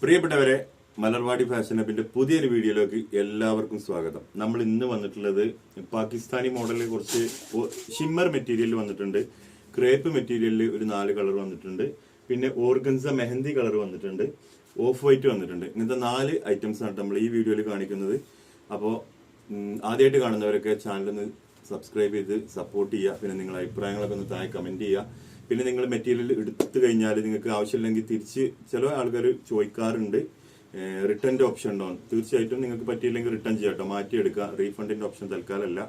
പ്രിയപ്പെട്ടവരെ മലർവാടി ഫാഷൻ ഹബിന്റെ പുതിയൊരു വീഡിയോയിലേക്ക് എല്ലാവർക്കും സ്വാഗതം. നമ്മൾ ഇന്ന് വന്നിട്ടുള്ളത് പാകിസ്ഥാനി മോഡലിൽ കുറച്ച് ഷിമ്മർ മെറ്റീരിയൽ വന്നിട്ടുണ്ട്. ക്രേപ്പ് മെറ്റീരിയലിൽ ഒരു നാല് കളർ വന്നിട്ടുണ്ട്. പിന്നെ ഓർഗൻസ മെഹന്തി കളർ വന്നിട്ടുണ്ട്. ഓഫ് വൈറ്റ് വന്നിട്ടുണ്ട്. ഇങ്ങനത്തെ നാല് ഐറ്റംസ് ആണ് നമ്മൾ ഈ വീഡിയോയിൽ കാണിക്കുന്നത്. അപ്പോൾ ആദ്യമായിട്ട് കാണുന്നവരൊക്കെ ചാനലൊന്ന് സബ്സ്ക്രൈബ് ചെയ്ത് സപ്പോർട്ട് ചെയ്യുക. പിന്നെ നിങ്ങളുടെ അഭിപ്രായങ്ങളൊക്കെ ഒന്ന് താഴെ കമന്റ് ചെയ്യുക. പിന്നെ നിങ്ങൾ മെറ്റീരിയൽ എടുത്തു കഴിഞ്ഞാൽ നിങ്ങൾക്ക് ആവശ്യമില്ലെങ്കിൽ തിരിച്ച് ചില ആൾക്കാർ ചോദിക്കാറുണ്ട്. റിട്ടേൺ ഓപ്ഷൻ ഉണ്ടോ? തീർച്ചയായിട്ടും നിങ്ങൾക്ക് പറ്റിയില്ലെങ്കിൽ റിട്ടേൺ ചെയ്യാം കേട്ടോ. മാറ്റിയെടുക്കുക. റീഫണ്ടിന്റെ ഓപ്ഷൻ തൽക്കാലമല്ല.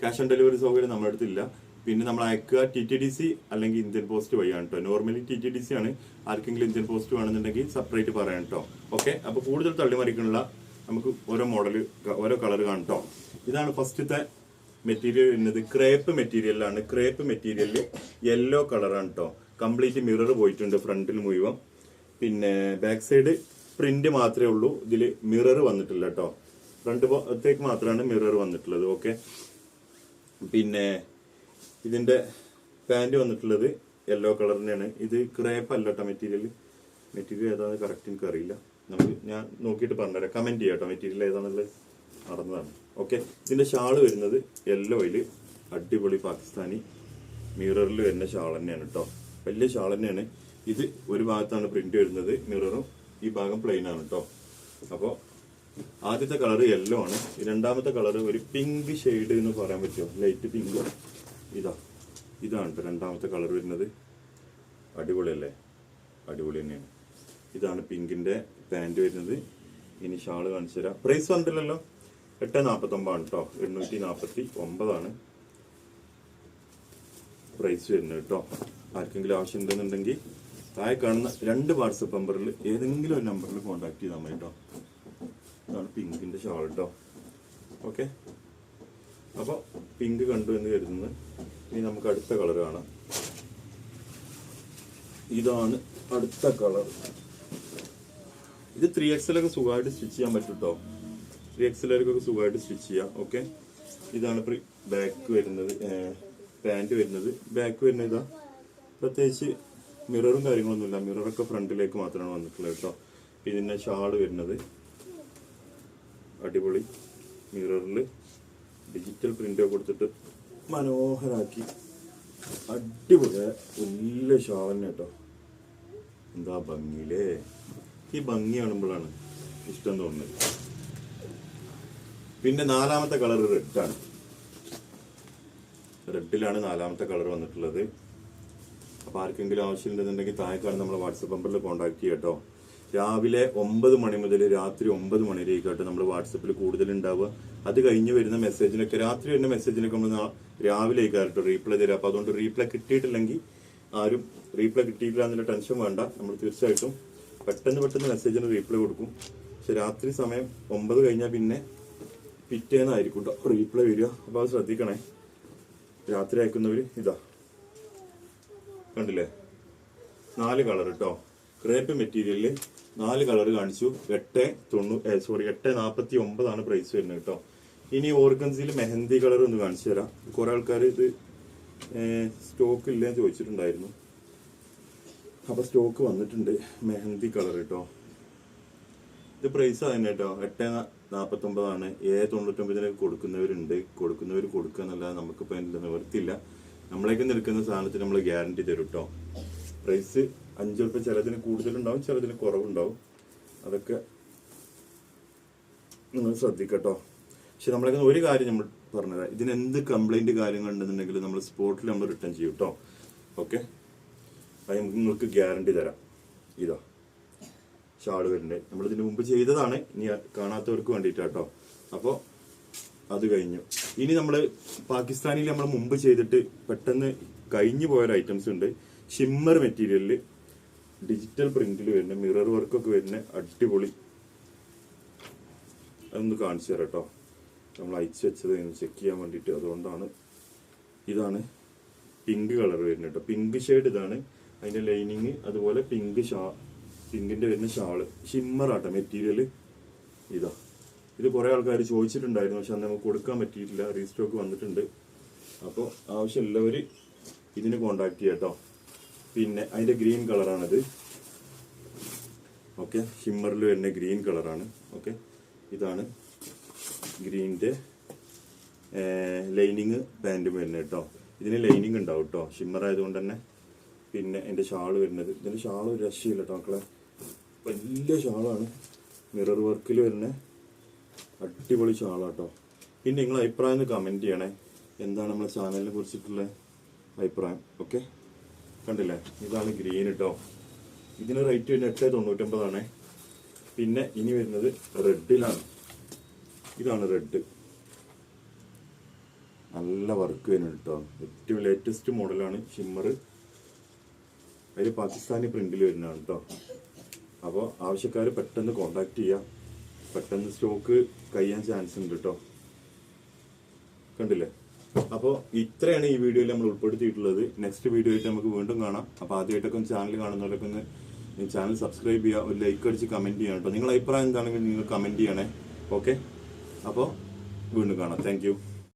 ക്യാഷ് ഓൺ ഡെലിവറി സൗകര്യം നമ്മുടെ അടുത്തില്ല. പിന്നെ നമ്മൾ അയക്കുക ടി ടി ഡി സി അല്ലെങ്കിൽ ഇന്ത്യൻ പോസ്റ്റ് വഴിയാണ് കേട്ടോ. Normally T T D C ആണ്. ആർക്കെങ്കിലും ഇന്ത്യൻ പോസ്റ്റ് വേണമെന്നുണ്ടെങ്കിൽ സെപ്പറേറ്റ് പറയാം കേട്ടോ. ഓക്കെ അപ്പോൾ കൂടുതൽ തള്ളിമറിക്കാനുള്ള നമുക്ക് ഓരോ മോഡൽ ഓരോ കളർ കാണട്ടോ ഇതാണ് ഫസ്റ്റത്തെ മെറ്റീരിയൽ വരുന്നത് ക്രേപ്പ് മെറ്റീരിയലാണ് ക്രേപ്പ് മെറ്റീരിയൽ യെല്ലോ കളറാണ് കേട്ടോ കംപ്ലീറ്റ് മിറർ പോയിട്ടുണ്ട് ഫ്രണ്ടിൽ മുഴുവൻ. പിന്നെ ബാക്ക് സൈഡ് പ്രിന്റ് മാത്രമേ ഉള്ളൂ. ഇതിൽ മിറർ വന്നിട്ടില്ല കേട്ടോ ഫ്രണ്ട് ഭാഗത്തേക്ക് മാത്രമാണ് മിറർ വന്നിട്ടുള്ളത്. ഓക്കെ പിന്നെ ഇതിന്റെ പാന്റ് വന്നിട്ടുള്ളത് യെല്ലോ കളറിനെയാണ് ഇത് ക്രേപ്പ് അല്ല കേട്ടോ മെറ്റീരിയൽ മെറ്റീരിയൽ ഏതാണെന്ന് കറക്റ്റ് എനിക്ക് അറിയില്ല നമുക്ക് ഞാൻ നോക്കിയിട്ട് പറഞ്ഞുതരാം. കമന്റ് ചെയ്യാം കേട്ടോ മെറ്റീരിയൽ ഏതാണെന്നുള്ളത്. നടന്നതാണ് ഓക്കെ ഇതിന്റെ ഷാൾ വരുന്നത് യെല്ലോയിൽ അടിപൊളി പാകിസ്ഥാനി മിററിൽ വരുന്ന ഷാൾ തന്നെയാണ് കേട്ടോ വലിയ ഷാൾ തന്നെയാണ്. ഇത് ഒരു ഭാഗത്താണ് പ്രിന്റ് വരുന്നത് മിററും ഈ ഭാഗം പ്ലെയിൻ ആണ് കേട്ടോ അപ്പോൾ ആദ്യത്തെ കളർ യെല്ലോ ആണ്. രണ്ടാമത്തെ കളർ ഒരു പിങ്ക് ഷെയ്ഡ് എന്ന് പറയാൻ പറ്റുമോ? ലൈറ്റ് പിങ്ക് ഇതാ. ഇതാണ് രണ്ടാമത്തെ കളർ വരുന്നത്. അടിപൊളിയല്ലേ? അടിപൊളി തന്നെയാണ്. ഇതാണ് പിങ്കിന്റെ പാന്റ് വരുന്നത്. ഇനി ഷാൾ കാണിച്ചു തരാം പ്രൈസ് വന്നിട്ടില്ലല്ലോ എട്ട് നാൽപ്പത്തി ഒമ്പതാണ് കേട്ടോ എണ്ണൂറ്റി നാൽപ്പത്തി ഒമ്പതാണ് പ്രൈസ് വരുന്നത് കേട്ടോ ആർക്കെങ്കിലും ആവശ്യം ഉണ്ടെന്നുണ്ടെങ്കിൽ താഴെ കാണുന്ന രണ്ട് വാട്സപ്പ് നമ്പറിൽ ഏതെങ്കിലും ഒരു നമ്പറിൽ കോൺടാക്ട് ചെയ്താൽ മതി കേട്ടോ ഇതാണ് പിങ്കിന്റെ ഷാൾ കേട്ടോ ഓക്കെ അപ്പോൾ പിങ്ക് കണ്ടു എന്ന് കരുതുന്നത് ഇനി നമുക്ക് അടുത്ത കളർ കാണാം. ഇതാണ് അടുത്ത കളർ ഇത് ത്രീ എക്സലൊക്കെ സുഖമായിട്ട് സ്റ്റിച്ച് ചെയ്യാൻ പറ്റും കേട്ടോ ത്രീ എക്സലൊക്കെ സുഖമായിട്ട് സ്റ്റിച്ച് ചെയ്യാം. ഓക്കെ ഇതാണ് ബാക്ക് വരുന്നത്. പാന്റ് വരുന്നത്. ബാക്ക് വരുന്നത് ഇതാ. പ്രത്യേകിച്ച് മിററും കാര്യങ്ങളൊന്നുമില്ല മിററൊക്കെ ഫ്രണ്ടിലേക്ക് മാത്രമാണ് വന്നിട്ടുള്ളത് കേട്ടോ. ഇതിന്റെ ഷാൾ വരുന്നത്. അടിപൊളി. മിററിൽ ഡിജിറ്റൽ പ്രിന്റ് കൊടുത്തിട്ട് മനോഹരാക്കി. അടിപൊളി. വലിയ ഷാൾ തന്നെ കേട്ടോ. എന്താ ഭംഗിയിലേ ഈ ഭംഗി കാണുമ്പോഴാണ് ഇഷ്ടം തോന്നുന്നത്. പിന്നെ നാലാമത്തെ കളർ റെഡാണ് റെഡിലാണ് നാലാമത്തെ കളർ വന്നിട്ടുള്ളത്. അപ്പോൾ ആർക്കെങ്കിലും ആവശ്യമുണ്ടെന്നുണ്ടെങ്കിൽ താഴെ കാണുന്ന നമ്മളെ വാട്സപ്പ് നമ്പറിൽ കോൺടാക്ട് ചെയ്യാം കേട്ടോ രാവിലെ ഒമ്പത് മണി മുതൽ രാത്രി ഒമ്പത് മണിയിലേക്കായിട്ട് നമ്മൾ വാട്സപ്പിൽ കൂടുതൽ ഉണ്ടാവുക. അത് കഴിഞ്ഞ് വരുന്ന മെസ്സേജിനൊക്കെ രാത്രി വരുന്ന മെസ്സേജിനൊക്കെ നമ്മൾ രാവിലെ ആയിക്കാട്ടോ റീപ്ലൈ തരാം അപ്പോൾ അതുകൊണ്ട് റീപ്ലൈ കിട്ടിയിട്ടില്ലെങ്കിൽ ആരും റീപ്ലൈ കിട്ടിയിട്ടില്ല എന്നുള്ള ടെൻഷൻ വേണ്ട. നമ്മൾ തീർച്ചയായിട്ടും പെട്ടെന്ന് പെട്ടെന്ന് മെസ്സേജിന് റീപ്ലൈ കൊടുക്കും. പക്ഷെ രാത്രി സമയം ഒമ്പത് കഴിഞ്ഞാൽ പിന്നെ പിറ്റേന്നായിരിക്കും കേട്ടോ റീപ്ലൈ വരിക. അപ്പൊ അത് ശ്രദ്ധിക്കണേ. രാത്രി അയക്കുന്നവര് ഇതാ. കണ്ടില്ലേ? നാല് കളർ കേട്ടോ ക്രേപ്പ് മെറ്റീരിയലിൽ നാല് കളർ കാണിച്ചു. എട്ട് തൊണ്ണൂ സോറി എട്ട് നാൽപ്പത്തി ഒമ്പതാണ് പ്രൈസ് വരുന്നത് കേട്ടോ ഇനി ഓർഗൻസിൽ മെഹന്തി കളർ ഒന്ന് കാണിച്ചു തരാം. കുറെ ആൾക്കാർ ഇത് സ്റ്റോക്ക് ഇല്ലെന്ന് ചോദിച്ചിട്ടുണ്ടായിരുന്നു. അപ്പൊ സ്റ്റോക്ക് വന്നിട്ടുണ്ട് മെഹന്തി കളർ കേട്ടോ ഇത് പ്രൈസ് അതന്നെ കേട്ടോ എട്ട് നാൽപ്പത്തി ഒമ്പതാണ് ഏ തൊണ്ണൂറ്റൊമ്പതിന് കൊടുക്കുന്നവരുണ്ട്. കൊടുക്കുന്നവർ കൊടുക്കുക എന്നല്ലാതെ നമുക്കിപ്പോൾ അതിന്റെ നിവർത്തില്ല നമ്മളേക്ക് നിൽക്കുന്ന സാധനത്തിന് നമ്മൾ ഗ്യാരണ്ടി തരും കേട്ടോ പ്രൈസ് അഞ്ച് റുപ്യ ചിലതിന് കൂടുതലുണ്ടാവും ചിലതിന് കുറവുണ്ടാവും. അതൊക്കെ നിങ്ങൾ ശ്രദ്ധിക്കട്ടോ പക്ഷെ നമ്മളേക്ക് ഒരു കാര്യം നമ്മൾ പറഞ്ഞുതരാം ഇതിന് എന്ത് കംപ്ലൈന്റ് കാര്യങ്ങൾ ഉണ്ടെന്നുണ്ടെങ്കിൽ നമ്മൾ സ്പോട്ടിൽ നമ്മൾ റിട്ടേൺ ചെയ്യും കേട്ടോ ഓക്കെ അത് നിങ്ങൾക്ക് ഗ്യാരണ്ടി തരാം. ഇതാ. ഷാൾ വരുന്നുണ്ട്. നമ്മൾ ഇതിന് മുമ്പ് ചെയ്തതാണ്. ഇനി കാണാത്തവർക്ക് വേണ്ടിയിട്ടാട്ടോ. അപ്പോൾ അത് കഴിഞ്ഞു. ഇനി നമ്മൾ പാകിസ്ഥാനിൽ നമ്മൾ മുമ്പ് ചെയ്തിട്ട് പെട്ടെന്ന് കഴിഞ്ഞു പോയൊരു ഐറ്റംസ് ഉണ്ട്. ഷിമ്മർ മെറ്റീരിയലിൽ ഡിജിറ്റൽ പ്രിന്റിൽ വരുന്ന മിറർ വർക്കൊക്കെ വരുന്ന അടിപൊളി. അതൊന്ന് കാണിച്ചു തരാം കേട്ടോ നമ്മൾ അയച്ചു വെച്ചത് ചെക്ക് ചെയ്യാൻ വേണ്ടിയിട്ട്. അതുകൊണ്ടാണ് ഇതാണ് പിങ്ക് കളർ വരുന്നത് കേട്ടോ. പിങ്ക് ഷെയ്ഡ് ഇതാണ്. അതിന്റെ ലൈനിങ് അതുപോലെ പിങ്ക് ഷാ പിങ്കിന്റെ വരുന്ന ഷാൾ. ഷിമ്മർ ആട്ടോ മെറ്റീരിയൽ ഇതാ. ഇത് കുറെ ആൾക്കാർ ചോദിച്ചിട്ടുണ്ടായിരുന്നു. പക്ഷെ അന്ന് നമുക്ക് കൊടുക്കാൻ പറ്റിയിട്ടില്ല. റീസ്റ്റോക്ക് വന്നിട്ടുണ്ട്. അപ്പോൾ ആവശ്യമുള്ളവർ ഇതിന് കോണ്ടാക്ട് ചെയ്യാം കേട്ടോ പിന്നെ അതിന്റെ ഗ്രീൻ കളറാണത് ഓക്കെ. ഷിമ്മറിൽ വരുന്ന ഗ്രീൻ കളറാണ് ഓക്കെ. ഇതാണ് ഗ്രീനിന്റെ ലൈനിങ് പാന്റും വരുന്നത് കേട്ടോ ഇതിന് ലൈനിങ് ഉണ്ടാവും കേട്ടോ ഷിമ്മർ ആയതുകൊണ്ട് തന്നെ. പിന്നെ എന്റെ ഷാൾ വരുന്നത്. ഇതിന്റെ ഷാൾ ഒരു രക്ഷയില്ല കേട്ടോ മക്കളെ. വലിയ ഷാളാണ്. മിറർ വർക്കിൽ വരുന്ന അടിപൊളി ഷാളാട്ടോ. പിന്നെ നിങ്ങൾ അഭിപ്രായം ഒന്ന് കമന്റ് ചെയ്യണേ. എന്താണ് നമ്മുടെ ചാനലിനെ കുറിച്ചിട്ടുള്ള അഭിപ്രായം? ഓക്കെ കണ്ടില്ലേ? ഇതാണ് ഗ്രീൻ കേട്ടോ ഇതിന് റേറ്റ് വരുന്നത് എട്ട് തൊണ്ണൂറ്റൊമ്പതാണ്. പിന്നെ ഇനി വരുന്നത് റെഡിലാണ് ഇതാണ് റെഡ് നല്ല വർക്ക് വരുന്നുണ്ട് കേട്ടോ ഏറ്റവും ലേറ്റസ്റ്റ് മോഡലാണ് ഷിമ്മർ. അതിൽ പാകിസ്ഥാനി പ്രിന്റിൽ വരുന്നതാണ് കേട്ടോ അപ്പോൾ ആവശ്യക്കാർ പെട്ടെന്ന് കോണ്ടാക്ട് ചെയ്യുക പെട്ടെന്ന് സ്റ്റോക്ക് കഴിയാൻ ചാൻസ് ഉണ്ട് കേട്ടോ കണ്ടില്ലേ? അപ്പോൾ ഇത്രയാണ് ഈ വീഡിയോയിൽ നമ്മൾ ഉൾപ്പെടുത്തിയിട്ടുള്ളത്. നെക്സ്റ്റ് വീഡിയോ ആയിട്ട് നമുക്ക് വീണ്ടും കാണാം. അപ്പോൾ ആദ്യമായിട്ടൊക്കെ ഒന്ന് ചാനൽ കാണുന്നവരൊക്കെ ഒന്ന് ചാനൽ സബ്സ്ക്രൈബ് ചെയ്യുക. ഒരു ലൈക്ക് അടിച്ച് കമന്റ് ചെയ്യണം കേട്ടോ നിങ്ങളുടെ അഭിപ്രായം എന്താണെങ്കിലും നിങ്ങൾ കമന്റ് ചെയ്യണേ. ഓക്കെ അപ്പോൾ വീണ്ടും കാണാം. താങ്ക്